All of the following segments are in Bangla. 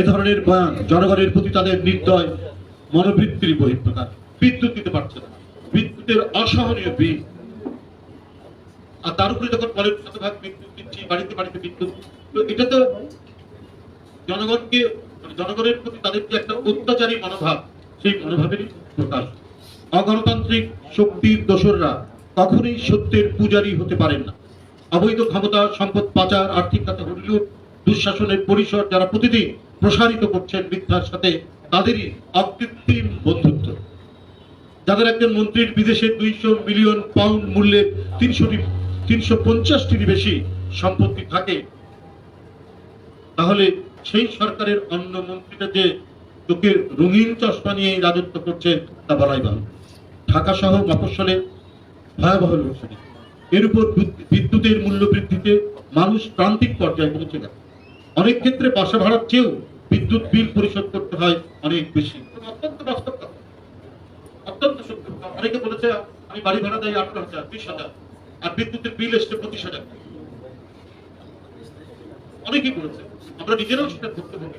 এ ধরনের বয়ান জনগণের প্রতি তাদের নির্দয় মনোবৃত্তির বহিঃপ্রকাশ। বিদ্যুৎ দিতে পারছে না। বিদ্যুতের অসহনীয় বিল। আর তার উপরে যখন বলেন শতভাগ বিদ্যুৎ দিচ্ছি, বাড়িতে বাড়িতে বিদ্যুৎ, তো এটা তো জনগণকে মানে জনগণের প্রতি তাদের যে একটা অত্যাচারী মনোভাব, সেই মনোভাবেরই প্রকাশ। অগণতান্ত্রিক শক্তির দোসররা কখনোই সত্যের পূজারী হতে পারেন না। অবৈধ ক্ষমতা, সম্পদ পাচার, আর্থিক খাতে হুড়লুট দুঃশাসনের পরিসর যারা প্রতিদিন প্রসারিত করছেন মিথ্যার সাথে তাদেরই অকৃত্রিম বন্ধুত্ব। যাদের একজন মন্ত্রীর বিদেশে দুইশো মিলিয়ন পাউন্ড মূল্যের তিনশোটি, তিনশো পঞ্চাশটির বেশি সম্পত্তি থাকে, তাহলে সেই সরকারের অন্য মন্ত্রীটা যে চোখের রঙিন চশমা নিয়ে রাজত্ব করছে তা বলাই ভালো ঢাকা সহ মফস্বলে ভয়াবহ লোকসানি। এর উপর বিদ্যুতের মূল্য বৃদ্ধিতে মানুষ প্রান্তিক পর্যায়ে পৌঁছে গেছে অনেক ক্ষেত্রে বাসা ভাড়ার চেয়েও বিদ্যুৎ বিল পরিশোধ করতে হয় অনেক বেশি। অত্যন্ত বাস্তব কথা অত্যন্ত সত্য। অনেকে বলেছে, আমি বাড়ি ভাড়া দেয় আঠারো হাজার, বিশ হাজার, আর বিদ্যুতের বিল এসছে পঁচিশ হাজার। অনেকেই বলেছে, আমরা নিজেরাও সেটা করতে পারি।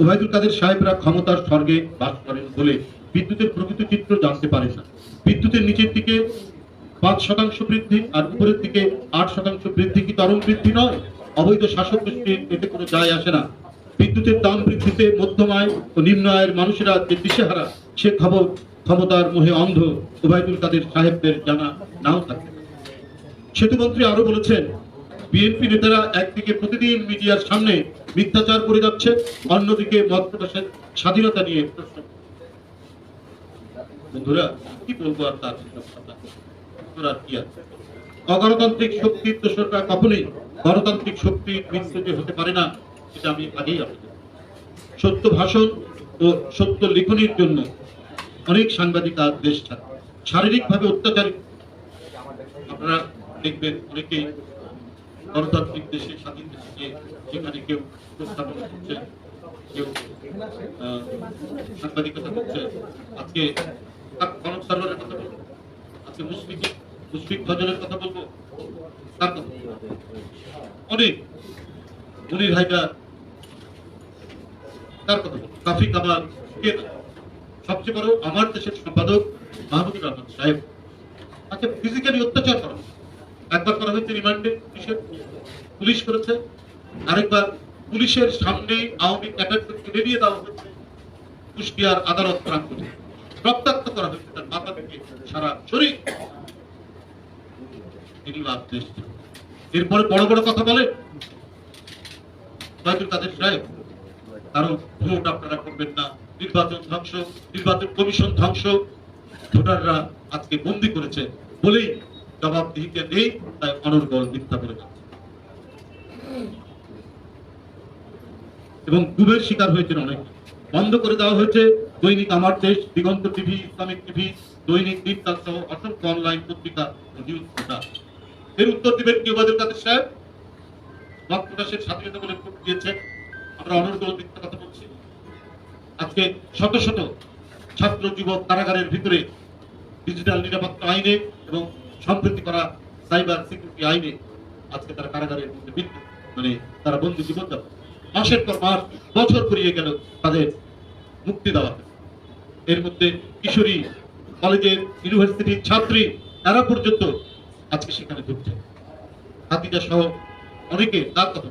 ওবায়দুল কাদের সাহেবরা ক্ষমতার স্বর্গে বাস করেন বলে বিদ্যুতের প্রকৃত চিত্র জানতে পারেন না। বিদ্যুতের নিচের দিকে পাঁচ শতাংশ বৃদ্ধি আর উপরের দিকে আট শতাংশ বৃদ্ধি কি তরল বৃদ্ধি নয়? অবৈধ শাসক গোষ্ঠীর এতে কোনো যায় আসে না। বিদ্যুতের দাম বৃদ্ধিতে মধ্যম আয় ও নিম্ন আয়ের মানুষেরা যে দিশেহারা, সে খবর ক্ষমতার মোহে অন্ধ, ওবায়দুল কাদের সাহেবদের জানা নাও থাকে। সেতুমন্ত্রী আরও বলেছেন, বিএনপি নেতারা একদিকে প্রতিদিন মিডিয়ার সামনে মিথ্যাচার করে যাচ্ছে, অন্যদিকে মত প্রকাশের স্বাধীনতা নিয়ে প্রশ্ন বন্ধুরা, কি বলব আর তার অগণতান্ত্রিক শক্তির দোষররা কখনোই গণতান্ত্রিক শক্তির মৃত্যু যে হতে পারে না এটা আমি আগেই সত্য ভাষণ ও সত্য লিখনির জন্য অনেক সাংবাদিক আজ দেশ ছাড়ে শারীরিকভাবে অত্যাচারী আপনারা দেখবেন অনেকেই গণতান্ত্রিক দেশে, স্বাধীন দেশে গিয়ে সেখানে কেউ উপস্থাপন করছে, কেউ সাংবাদিকতা করছে, আজকে কথা অনেক তার সবচেয়ে বড় আমার দেশের সম্পাদক মাহমুদুর রহমান সাহেব। তাকে ফিজিক্যালি অত্যাচার করা একবার করা হয়েছে রিমান্ডে পুলিশের পুলিশ করেছে। আরেকবার পুলিশের সামনে আওয়ামী ক্যাডারকে দিয়ে দেওয়া হয়েছে। কুষ্টিয়ার আদালত প্রাঙ্গণে। রক্তাক্ত করা হয়েছে তার মাথা থেকে সারা শরীর। এরপরে বড় বড় কথা বলে তাদের সাহেব কারণ ভোট আপনারা করবেন না। নির্বাচন ধ্বংস, নির্বাচন কমিশন ধ্বংস। ভোটাররা আজকে বন্দি করেছে বলেই জবাবদিহিতে নেই, তাই অনর্গল মিথ্যা বলে যাচ্ছে। এবং ডুবের শিকার হয়েছেন অনেক। বন্ধ করে দেওয়া হয়েছে দৈনিক আমার দেশ, দিগন্ত টিভি, ইসলামিক টিভি, দৈনিক দিনকাল সহ অসংখ্য অনলাইন পত্রিকা নিউজ পোর্টাল এর উত্তর দিবেন কি ওবায়দুল কাদের সাহেব? মত প্রকাশের স্বাধীনতা বলে ভোট দিয়েছে। আমরা অনর্গল মিথ্যা কথা বলছি। আজকে শত শত ছাত্র যুবক কারাগারের ভিতরে ডিজিটাল নিরাপত্তা আইনে এবং সম্প্রতি করা সাইবার সিকিউরিটি আইনে আজকে তারা কারাগারের মধ্যে মানে তারা বন্দি জীবন মাসের পর মাস, বছর পেরিয়ে গেল তাদের মুক্তি দেওয়া এর মধ্যে কিশোরী কলেজের ইউনিভার্সিটির ছাত্রী তারা পর্যন্ত আজকে সেখানে ঢুকছে হাতিদা সহ অনেকে তার কথা।